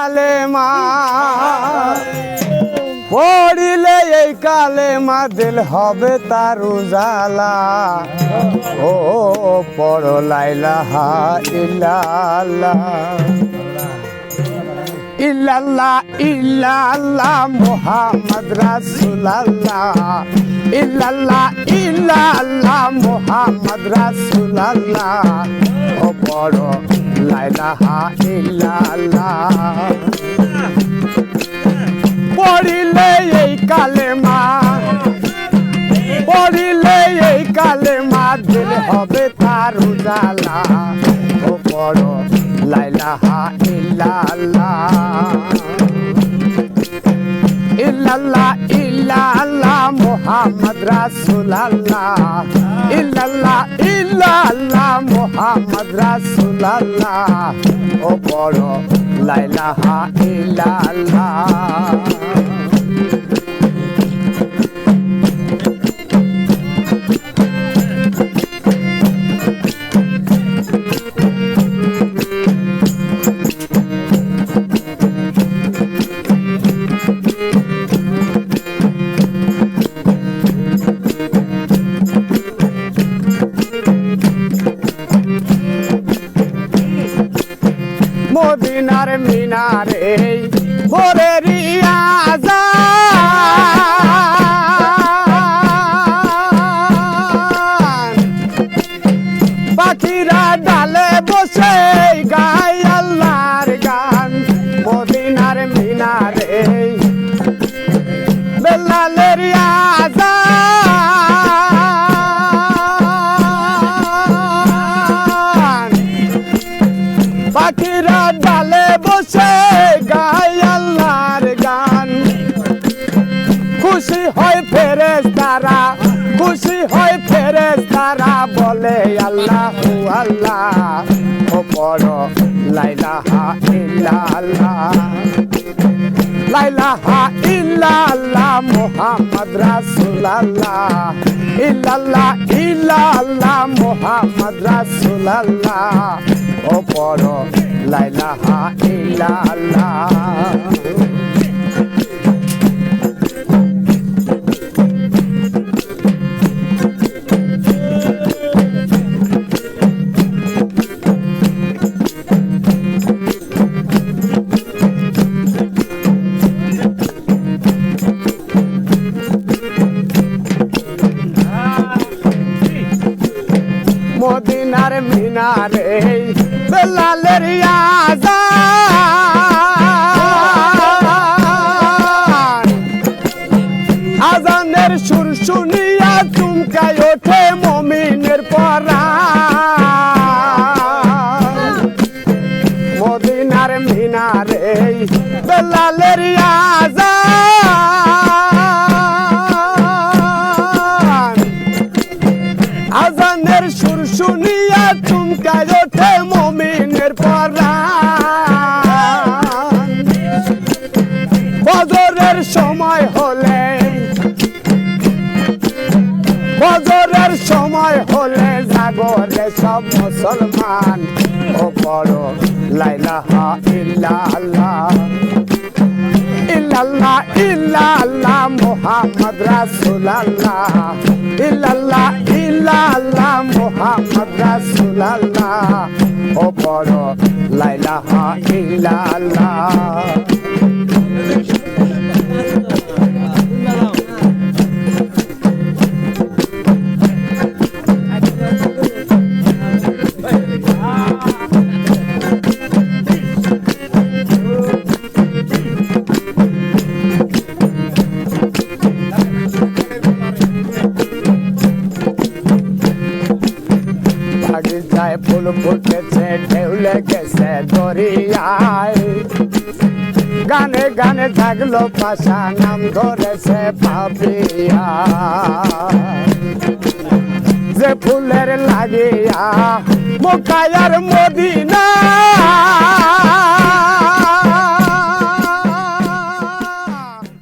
কালে মা। পড়িলে এই কালে মা, দিল হবে তার উজালা। ও, পড় লাইলা ইল্লাল্লাহ ইল্লাল্লাহ ইল্লাল্লাহ মুহাম্মদ রাসূলুল্লাহ। ইল্লাল্লাহ ইল্লাল্লাহ মুহাম্মদ রাসূলুল্লাহ। ও, পড় লাইলাহা ইল্লাল্লাহ পড়িলে এই কালেমা, পড়িলে এই কালেমা, দিল হবে তার উজালা। ও পড় লাইলাহা ইল্লাল্লাহ ইল্লাল্লাহ ইল্লাল্লাহ মুহাম্মদ রাসূলুল্লাহ। ইল্লাল্লাহ ইল্লাল্লাহ মোহাম্মদ রাসুলাল্লাহ। ও বড় লাইলাহা ইল্লাল্লাহ। মদিনার মিনারে ভোরে রিয়াজা পাখিরা ডালে বসে গাই আল্লাহর গান মদিনার মিনারে। পাখিরা ডালে বসে গায় আল্লাহর গান। খুশি হয় ফেরেস তারা খুশি হয় ফেরেস তারা বলে, আল্লাহ আল্লাহ বড় লাইলাহা ইল্লাল্লাহ। লাইলাহা ইল্লাল্লাহ, মুহাম্মদ রাসূলুল্লাহ। ইল্লাল্লাহ ইল্লাল্লাহ মোহাম্মদ রাসূলুল্লাহ ও পড় লাইলাহা ইল্লাল্লাহ। মদিনার মিনারে বেলালের ওঠে মমিনের পরাণ সময় হলে বজরের সময় হলে জাগরে সব মুসলমান। ও বড় লাইলাহা ইল্লাল্লাহ। ইল্লাল্লাহ ইল্লাল্লাহ, মুহাম্মদ রাসূলুল্লাহ। ইল্লাল্লাহ ইল্লাল্লাহ মুহাম্মদ রাসূলুল্লাহ ও বড় লাইলাহা ইল্লাল্লাহ। বাগিচায় ফুল ফুটেছে ঢেউ লেগেছে দরিয়ায়। গানে গানে থাকল পাশা, নাম ধরেছে পাপিয়া। যে ফুলের লাগিয়া মোকায়ার মোদি